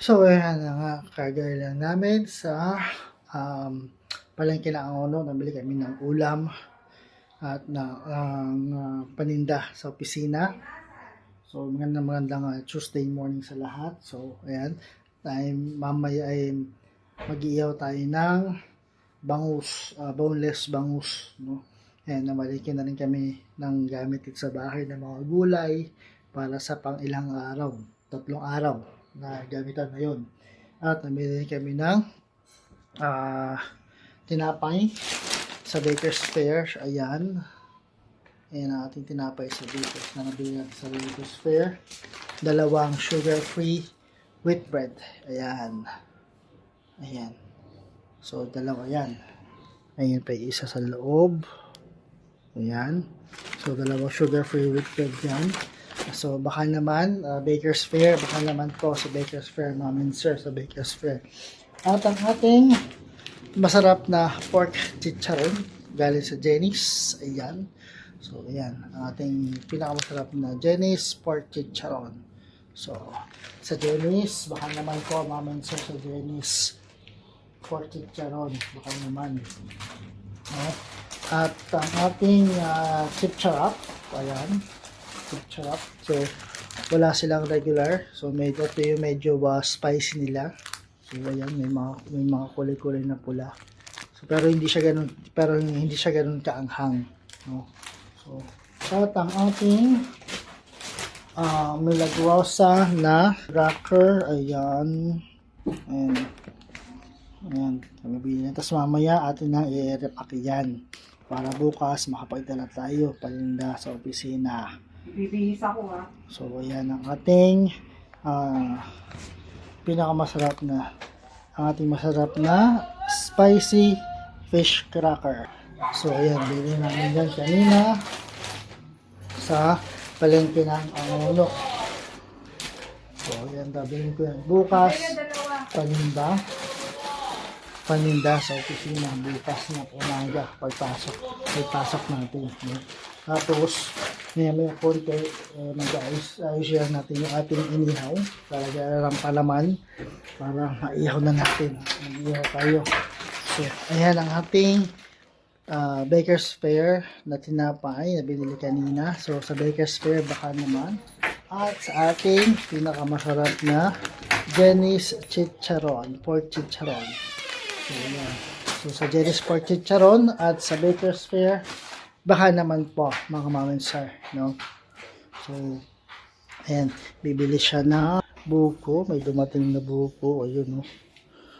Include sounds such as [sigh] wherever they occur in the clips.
So, ayan na nga, kagaya lang namin sa um, palengke ng Angono. Nabili kami ng ulam at na ang ah, paninda sa opisina. So, magandang magandang ah, Tuesday morning sa lahat. So, ayan, tayo, mamaya ay mag-iihaw tayo ng bangus, ah, boneless bangus, no? Ayan, namalikin na rin kami ng gamit sa bahay ng mga gulay para sa pang ilang araw, tatlong araw na gamitan na yun. At namili kami ng ah, tinapay sa Baker's Fair. Ayan. Ayan ang ating tinapay sa Baker's na nabili natin sa Baker's Fair. Dalawang sugar-free wheat bread. Ayan. Ayan. So, dalawa yan. Ayan pa isa sa loob. Ayan. So, dalawang sugar-free wheat bread yan. So, baka naman, uh, Baker's Fair, baka naman po sa Baker's Fair, namin sir, sa Baker's Fair. At ang ating masarap na pork chicharon, galing sa Jenny's. Ayan. So, ayan. Ang ating pinakamasarap na Jenny's pork chicharon. So, sa Jenny's, baka naman po, mamin sir, sa Jenny's pork chicharon. Baka naman. No? At ang ating uh, chip charap, ayan, charap. So, wala silang regular. So, medyo ito yung medyo uh, spicy nila. So, ayan, may mga, may mga kulay-kulay na pula. So, pero hindi siya ganun, pero hindi siya ganun kaanghang. No? So, at ang ating uh, milagrosa na cracker, ayan, ayan, ayan, nabili na. Tapos mamaya atin na i-repack yan para bukas makapagdala tayo palinda sa opisina. Bibihis ako ha. So, ayan ang ating ah, pinakamasarap na ang ating masarap na spicy fish cracker. So, ayan, bili namin yan kanina sa palengke ng Angulo. So, ayan, bilhin ko yan bukas. dalawa. Paninda. Sa opisina bukas na umaga pagpasok. Pagpasok natin. no? Tapos, maya maya konti, eh, mag-ayos ayos natin yung ating inihaw. Talaga lang palaman para maihaw na natin. Mag-ihaw tayo. So, ayan ang ating ah, Baker's Fair na tinapay na binili kanina. So, sa Baker's Fair baka naman. At sa ating pinakamasarap na Jenny's Chicharon, pork chicharon. So, sa Jenny's pork chicharon at sa Baker's Fair, baka naman po, mga mamin sir, no? So, ayan, bibili siya na buko, may dumating na buko, ayun, no?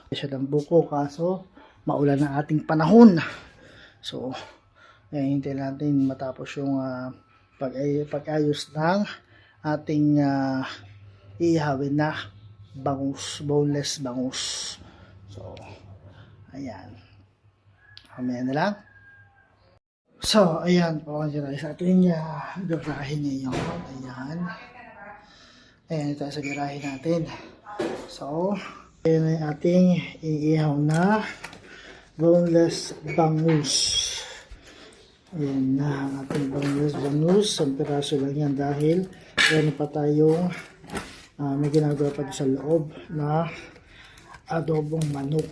Bibili siya ng buko, kaso, maulan na ating panahon. So, ayan, hintayin natin matapos yung ah, pag pag-ayos ng ating uh, iihawin na bangus, boneless bangus. Ayan. Mamaya na lang. So, ayan po ang dyan sa ating uh, garahe ngayon. Ayan. Ayan tayo sa garahe natin. So, ayan ang ating iihaw na boneless bangus. Ayan na ang ating boneless bangus. Ang piraso lang yan dahil meron pa tayong ah, may ginagawa pa sa loob na adobong manok.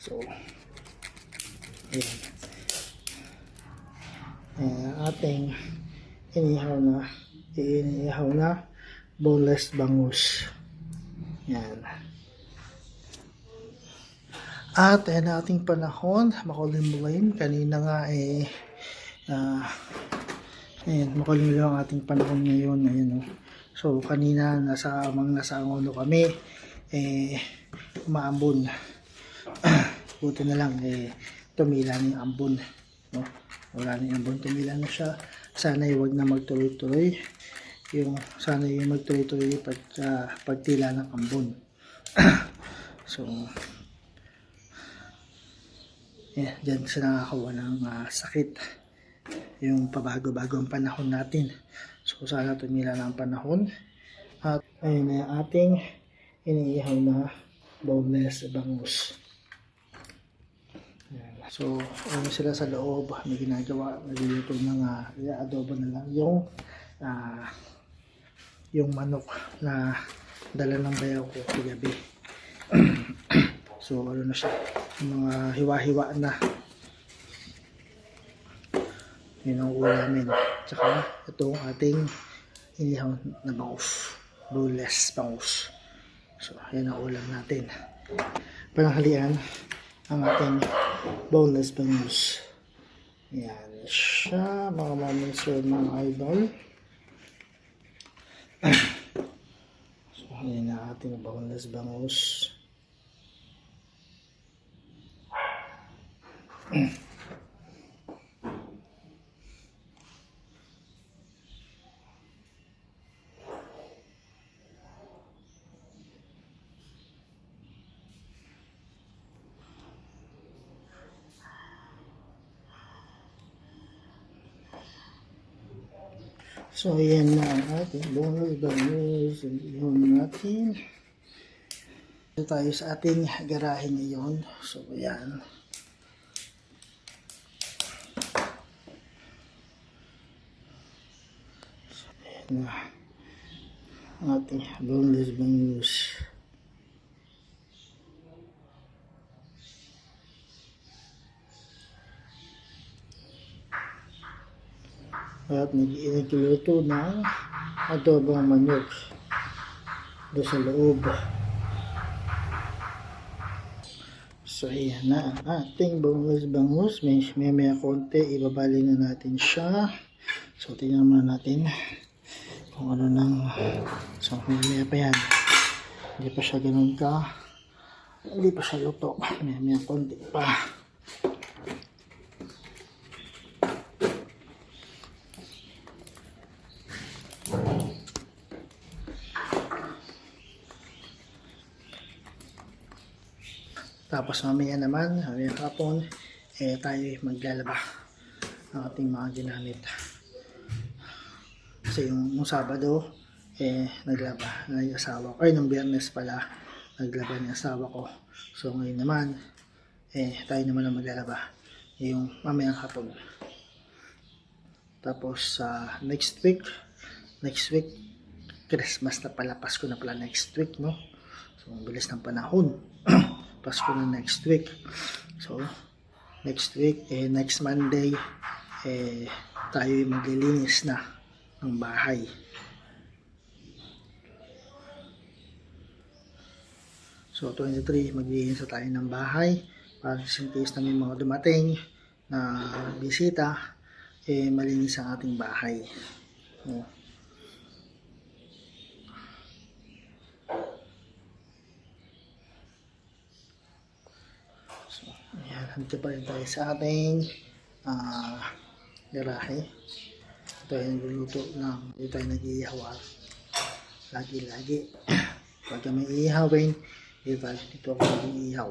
So, ayan. Ang ating inihaw na inihaw na boneless bangus. Yan. At ayan ating panahon, makulimulin. Kanina nga eh, ah, ayan, makulimulin ang ating panahon ngayon. Ayan, oh. So, kanina, nasa, mga nasa Angono kami, eh, umaambon. Buti na lang, eh, tumila yung ambon. No? Wala na ambon, tumila na siya. Sana huwag na magtuloy-tuloy. Yung, sana yung magtuloy-tuloy pag, ah, pagtila ng ambon. [clears throat] so, eh, dyan sa nakakawa ng ah, sakit. Yung pabago-bago ang panahon natin. So, sana tumila ng panahon. At ayun na yung ating iniihaw na boneless bangus. So, ayun sila sa loob. May ginagawa. Nagluluto ng uh, adobo na lang yung ah, yung manok na dala ng bayaw ko kagabi. [clears throat] so ano na siya, mga hiwa-hiwa na. Yun ang ulamin. Tsaka itong ating inihaw na bangus. Boneless bangus. So, yan ang ulam natin. Pananghalian, ang ating boneless bangus. Yan siya, mga moments or mga idol. so, yan ang ating boneless bangus. So, yan na ang ating bonus bangus. Yun natin. Ito tayo sa ating garahe ngayon. So, yan. So, yan na. Ang ating boneless bangus. At nag-iluto ng adobong manok doon sa loob. So, ayan na ang ating bangus-bangus. May, may may konti, ibabali na natin siya. So, tingnan muna natin kung ano nang so, may may pa yan. Hindi pa siya ganun ka. Hindi pa siya luto. May may konti pa. Tapos mamaya naman, mamaya hapon, eh tayo maglalaba ng ating mga ginamit. Kasi yung, yung Sabado, eh naglaba na yung asawa ko. Ay, nung biyernes pala, naglaba ng asawa ko. So ngayon naman, eh tayo naman ang maglalaba. Yung mamayang hapon. Tapos sa next week, next week, Christmas na pala, Pasko na pala next week, no? So, ang bilis ng panahon. [clears throat] Pasko na next week. So, next week, eh, next Monday, eh, tayo maglilinis na ng bahay. So, 23, maglilinis na tayo ng bahay para in case na may mga dumating na bisita, eh, malinis ang ating bahay. Oh. Nandito pa rin tayo sa ating ah garahe. Ito ay nagluluto ng, ito ay nag-iihaw Lagi-lagi. [clears throat] Pag may iihawin, dito, dito ako nag-iihaw.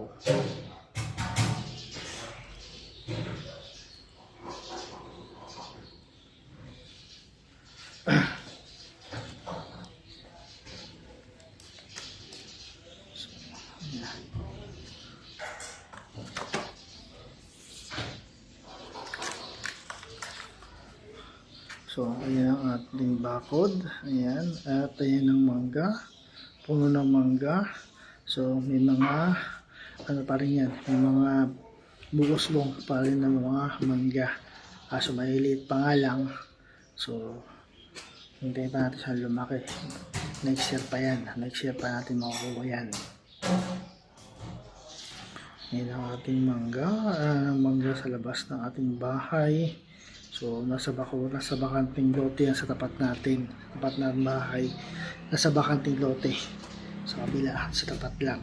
So, ayan ang ating bakod. Ayan. At ayan ang mangga. Puno ng mangga. So, may mga, ano pa rin yan, may mga bugos-bong pa rin ng mga mangga. Kaso maliliit pa nga lang. So, hintayin pa natin siya lumaki. Next year pa yan. Next year pa natin makukuha yan. Yan ang ating mangga. Uh, mangga sa labas ng ating bahay. So, nasa bako, nasa bakanting lote yan sa tapat natin. Tapat na bahay. Nasa bakanting lote. Sa kabila, sa tapat lang.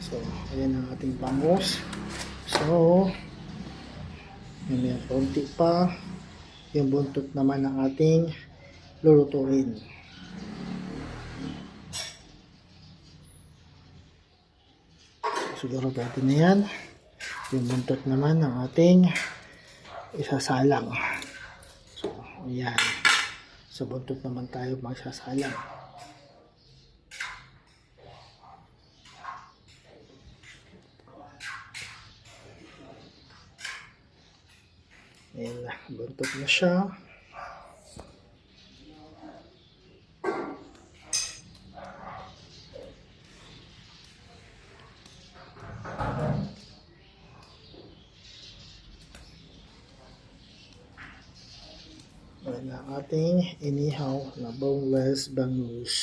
So, ayan ang ating bangus. So, may may konti pa. Yung buntot naman ng ating lulutuin. Siguro pwede na yan. Yung buntot naman ng ating isasalang. So ayan. Sa buntot naman tayo magsasalang. Ayan na buntot na siya ang ating inihaw na boneless bangus.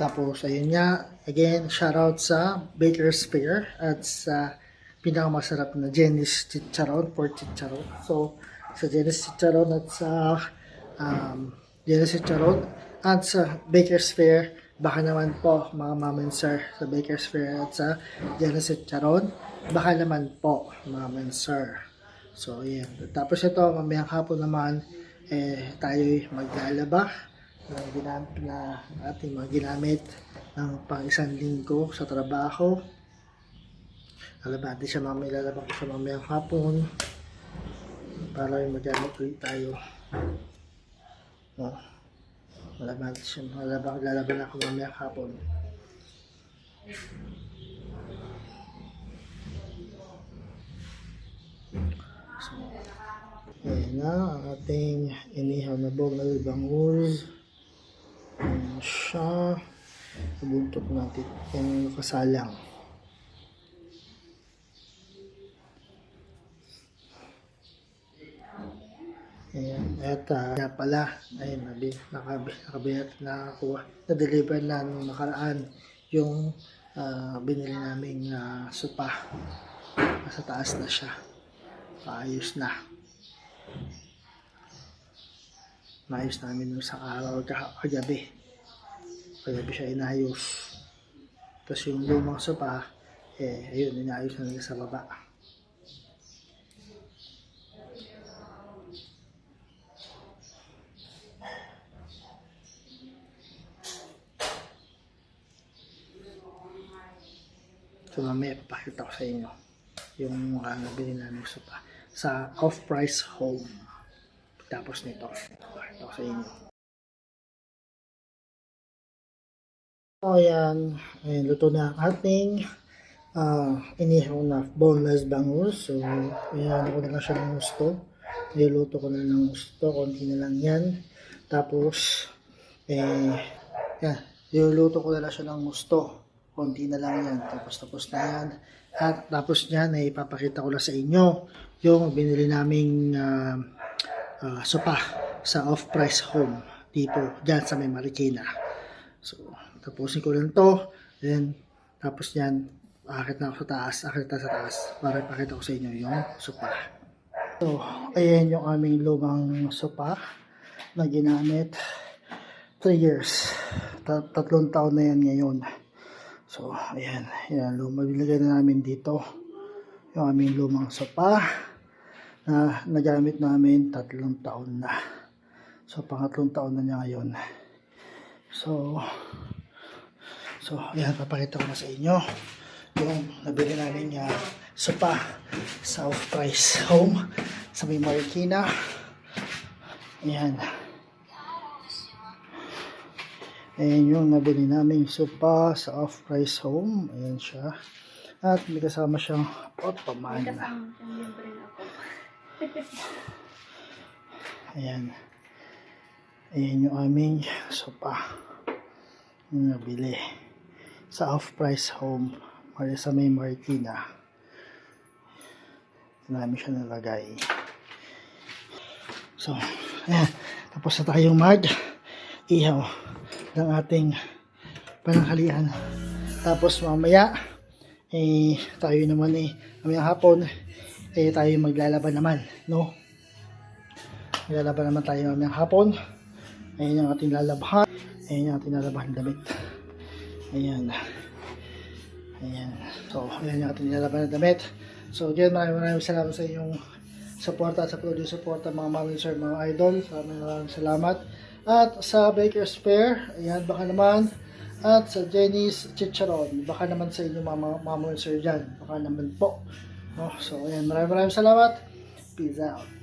Tapos, ayun nga, again, shoutout sa Baker's Fair at sa pinakamasarap na Jenny's Chicharon for Chicharon. So, sa Jenny's Chicharon at sa um, Jenny's Chicharon at sa Baker's Fair, baka naman po mga mom and sir sa Baker's Fair at sa Jenny's Chicharon, baka naman po mom and sir. So, yan. Tapos ito, mamayang hapon naman, eh, tayo'y maglalaba na ginamit na ating mga ginamit ng pang isang linggo sa trabaho. Alam natin siya mamaya ilalabang ko siya mamayang hapon para magamit ulit tayo. No? Alam natin siya malabang lalaban ako mamayang hapon. So, Ayan na ang ating inihaw na bongal bangus. Ayan siya. Ibuntot natin yung nakasalang. Ayan. At uh, pala, ayun, nabi, nakabi, nakabihat na nakakuha. Na-deliver na nung nakaraan yung ah, binili naming uh, supa. Nasa taas na siya. Paayos na. Naayos namin nung sa araw kagabi. Kagabi siya inayos. Tapos yung lumang sopa, eh, ayun, inayos na nila sa baba. So mamaya papakita ko sa inyo yung uh, nabili namin sopa sa off-price home. Tapos nito, papakita ko sa inyo. So, ayan. Ayan, luto na ang ating ah, inihaw na boneless bangus. So, ayan, ko na lang siya ng gusto. Niluluto ko na ng gusto. Konti na lang yan. Tapos, eh, yan. Niluluto ko na lang siya ng gusto. Konti na lang yan. Tapos, tapos na yan. At tapos niyan, eh, ipapakita ko na sa inyo yung binili naming ah, ah, sopa sa off-price home dito, dyan sa may Marikina. So, tapusin ko lang to. Then, tapos yan, akit na ako sa taas, akit na sa taas para ipakita ko sa inyo yung sopa. So, ayan yung aming lumang sopa na ginamit 3 years. Ta- tatlong taon na yan ngayon. So, ayan. Yan, luma. Binigay na namin dito yung aming lumang sopa na nagamit namin tatlong taon na. So, pangatlong taon na niya ngayon. So, so, ayan, papakita ko na sa inyo yung nabili namin uh, sopa sa off-price home sa may Marikina. Ayan. Ayan yung nabili namin sopa sa off-price home. Ayan siya. At may kasama siyang pot pamana. [laughs] Ayan. Ayan yung aming sopa. Yung nabili. Sa off-price home. Mari sa may Marikina. Ito namin siya nalagay. So, ayan. Tapos na tayong mag ihaw ng ating pananghalian. Tapos mamaya, eh, tayo naman eh, mamayang hapon, eh, tayo maglalaban naman, no? Maglalaban naman tayo mamayang hapon. Ayan yung ating lalabahan. Ayan yung ating lalabahan damit. Ayan. Ayan. So, ayan yung ating lalabahan na damit. So, again, maraming maraming salamat sa inyong suporta sa produce suporta mga mami sir, mga idol. Maraming maraming salamat. At sa Baker's Fair, ayan, baka naman. At sa Jenny's Chicharon, baka naman sa inyo mga mama sir dyan. Baka naman po. No? So, ayan, maraming maraming salamat. Peace out.